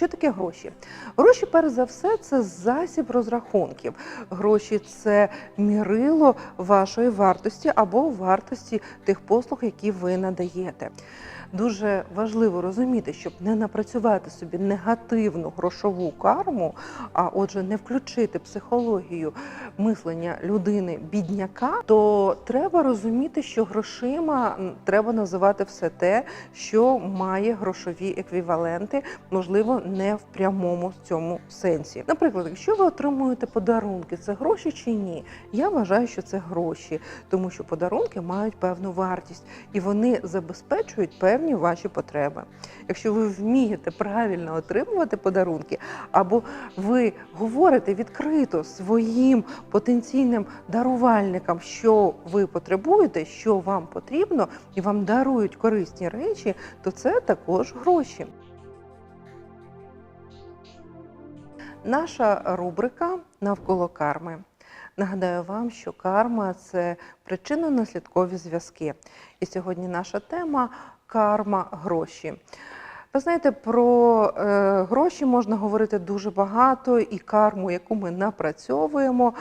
Що таке гроші? Гроші, перш за все, це засіб розрахунків. Гроші це мірило вашої вартості або вартості тих послуг, які ви надаєте. Дуже важливо розуміти, щоб не напрацювати собі негативну грошову карму, а отже, не включити психологію мислення людини бідняка, то треба розуміти, що грошима треба називати все те, що має грошові еквіваленти, можливо, не в прямому цьому сенсі. Наприклад, якщо ви отримуєте подарунки, це гроші чи ні? Я вважаю, що це гроші, тому що подарунки мають певну вартість і вони забезпечують певні ваші потреби. Якщо ви вмієте правильно отримувати подарунки, або ви говорите відкрито своїм потенційним дарувальникам, що ви потребуєте, що вам потрібно, і вам дарують корисні речі, то це також гроші. Наша рубрика навколо карми. Нагадаю вам, що карма це причинно-наслідкові зв'язки. І сьогодні наша тема карма гроші. Ви знаєте, про е, гроші можна говорити дуже багато, і карму, яку ми напрацьовуємо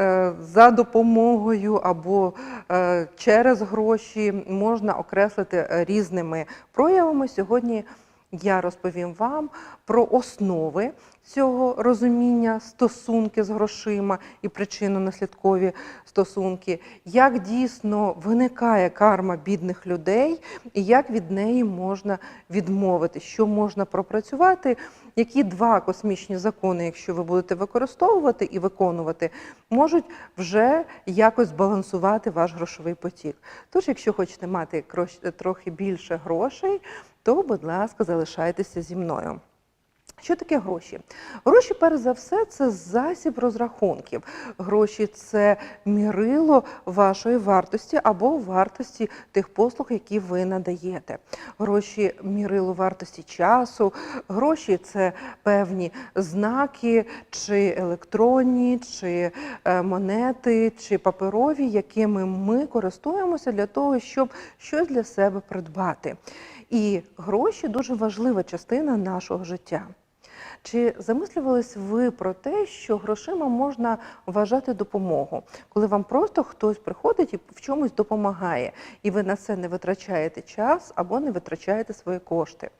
е, за допомогою або е, через гроші, можна окреслити різними проявами. Сьогодні я розповім вам про основи цього розуміння стосунки з грошима і причинно-наслідкові стосунки, як дійсно виникає карма бідних людей, і як від неї можна відмовити, що можна пропрацювати, які два космічні закони, якщо ви будете використовувати і виконувати, можуть вже якось збалансувати ваш грошовий потік. Тож, якщо хочете мати трохи більше грошей, то, будь ласка, залишайтеся зі мною. Що таке гроші? Гроші, перш за все, це засіб розрахунків. Гроші це мірило вашої вартості або вартості тих послуг, які ви надаєте. Гроші мірило вартості часу, гроші це певні знаки, чи електронні, чи е, монети, чи паперові, якими ми користуємося для того, щоб щось для себе придбати. І гроші дуже важлива частина нашого життя. Чи замислювались ви про те, що грошима можна вважати допомогу, коли вам просто хтось приходить і в чомусь допомагає, і ви на це не витрачаєте час або не витрачаєте свої кошти?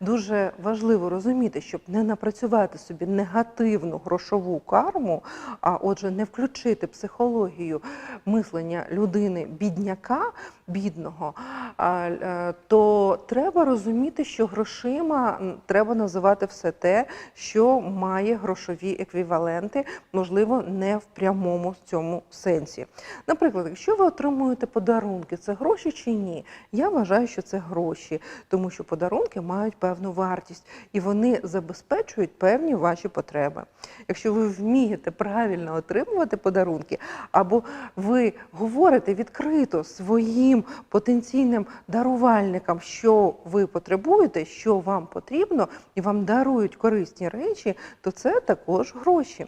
Дуже важливо розуміти, щоб не напрацювати собі негативну грошову карму, а отже, не включити психологію мислення людини бідняка, бідного, е, то треба розуміти, що грошима треба називати все те, що має грошові еквіваленти, можливо, не в прямому цьому сенсі. Наприклад, якщо ви отримуєте подарунки, це гроші чи ні? Я вважаю, що це гроші, тому що подарунки мають певну вартість і вони забезпечують певні ваші потреби. Якщо ви вмієте правильно отримувати подарунки, або ви говорите відкрито своїм потенційним дарувальникам, що ви потребуєте, що вам потрібно, і вам дарують корисні речі, то це також гроші.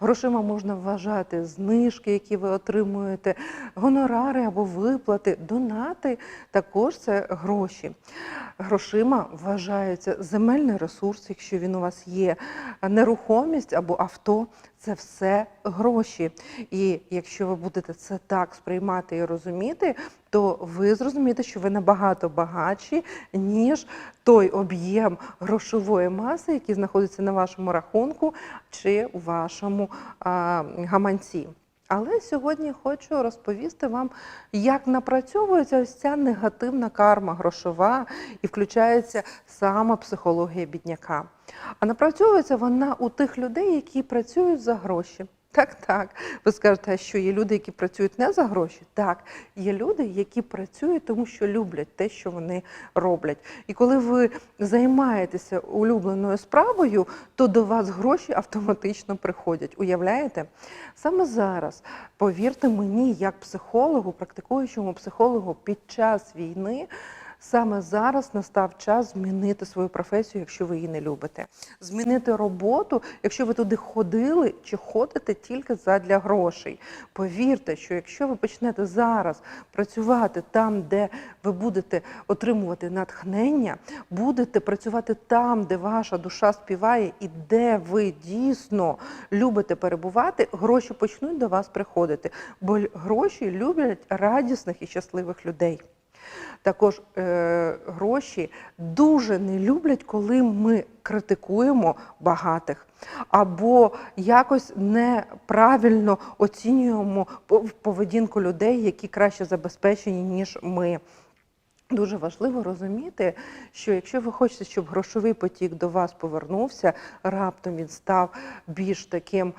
Грошима можна вважати знижки, які ви отримуєте, гонорари або виплати, донати також це гроші. Грошима вважається земельний ресурс, якщо він у вас є, нерухомість або авто. Це все гроші. І якщо ви будете це так сприймати і розуміти, то ви зрозумієте, що ви набагато багатші, ніж той об'єм грошової маси, який знаходиться на вашому рахунку чи у вашому а, гаманці. Але сьогодні хочу розповісти вам, як напрацьовується ось ця негативна карма грошова і включається сама психологія бідняка. А напрацьовується вона у тих людей, які працюють за гроші. Так, так. Ви скажете, що є люди, які працюють не за гроші? Так, є люди, які працюють, тому що люблять те, що вони роблять. І коли ви займаєтеся улюбленою справою, то до вас гроші автоматично приходять. Уявляєте? Саме зараз, повірте мені, як психологу, практикуючому психологу під час війни. Саме зараз настав час змінити свою професію, якщо ви її не любите. Змінити роботу, якщо ви туди ходили чи ходите тільки задля грошей. Повірте, що якщо ви почнете зараз працювати там, де ви будете отримувати натхнення, будете працювати там, де ваша душа співає, і де ви дійсно любите перебувати, гроші почнуть до вас приходити. Бо гроші люблять радісних і щасливих людей. Також е, гроші дуже не люблять, коли ми критикуємо багатих або якось неправильно оцінюємо пов- поведінку людей, які краще забезпечені, ніж ми. Дуже важливо розуміти, що якщо ви хочете, щоб грошовий потік до вас повернувся, раптом він став більш таким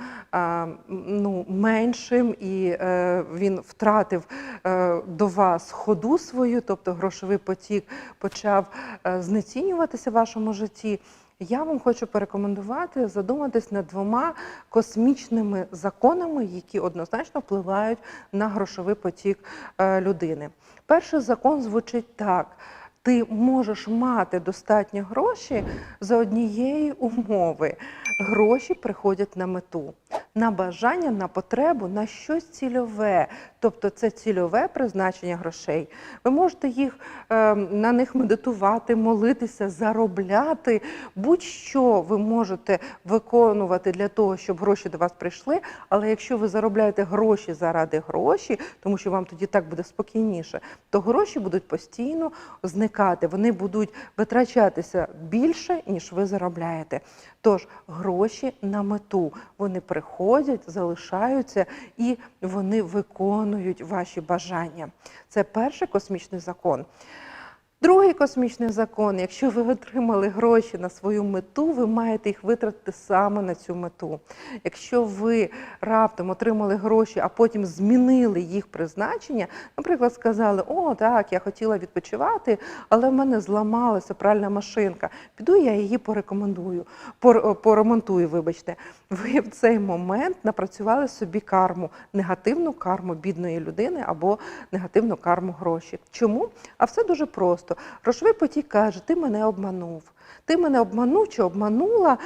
ну, меншим і е, він втратив е, до вас ходу свою, тобто грошовий потік почав е, знецінюватися в вашому житті. Я вам хочу порекомендувати задуматись над двома космічними законами, які однозначно впливають на грошовий потік е, людини. Перший закон звучить так: ти можеш мати достатньо гроші за однієї умови. Гроші приходять на мету, на бажання, на потребу, на щось цільове. Тобто це цільове призначення грошей. Ви можете їх е, на них медитувати, молитися, заробляти. Будь-що ви можете виконувати для того, щоб гроші до вас прийшли. Але якщо ви заробляєте гроші заради гроші, тому що вам тоді так буде спокійніше, то гроші будуть постійно зникати. Вони будуть витрачатися більше, ніж ви заробляєте. Тож гроші на мету вони приходять, залишаються і вони виконують ваші бажання. Це перший космічний закон. Другий космічний закон: якщо ви отримали гроші на свою мету, ви маєте їх витратити саме на цю мету. Якщо ви раптом отримали гроші, а потім змінили їх призначення, наприклад, сказали: О, так, я хотіла відпочивати, але в мене зламалася пральна машинка. Піду я її порекомендую, пор- поремонтую, вибачте. Ви в цей момент напрацювали собі карму, негативну карму бідної людини або негативну карму гроші. Чому? А все дуже просто. Грошовий потік каже: ти мене обманув. Ти мене обманув чи обманула,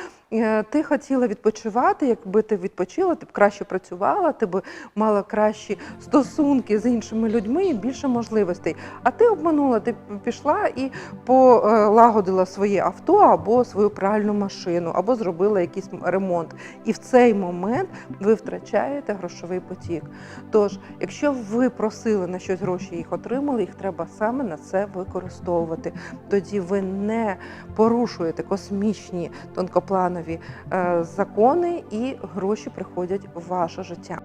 ти хотіла відпочивати, якби ти відпочила, ти б краще працювала, ти б мала кращі стосунки з іншими людьми і більше можливостей. А ти обманула, ти пішла і полагодила своє авто або свою пральну машину, або зробила якийсь ремонт. І в цей момент ви втрачаєте грошовий потік. Тож, якщо ви просили на щось гроші, їх отримали, їх треба саме на це використовувати. Тоді ви не порушуєте космічні тонкопланові е, закони, і гроші приходять в ваше життя.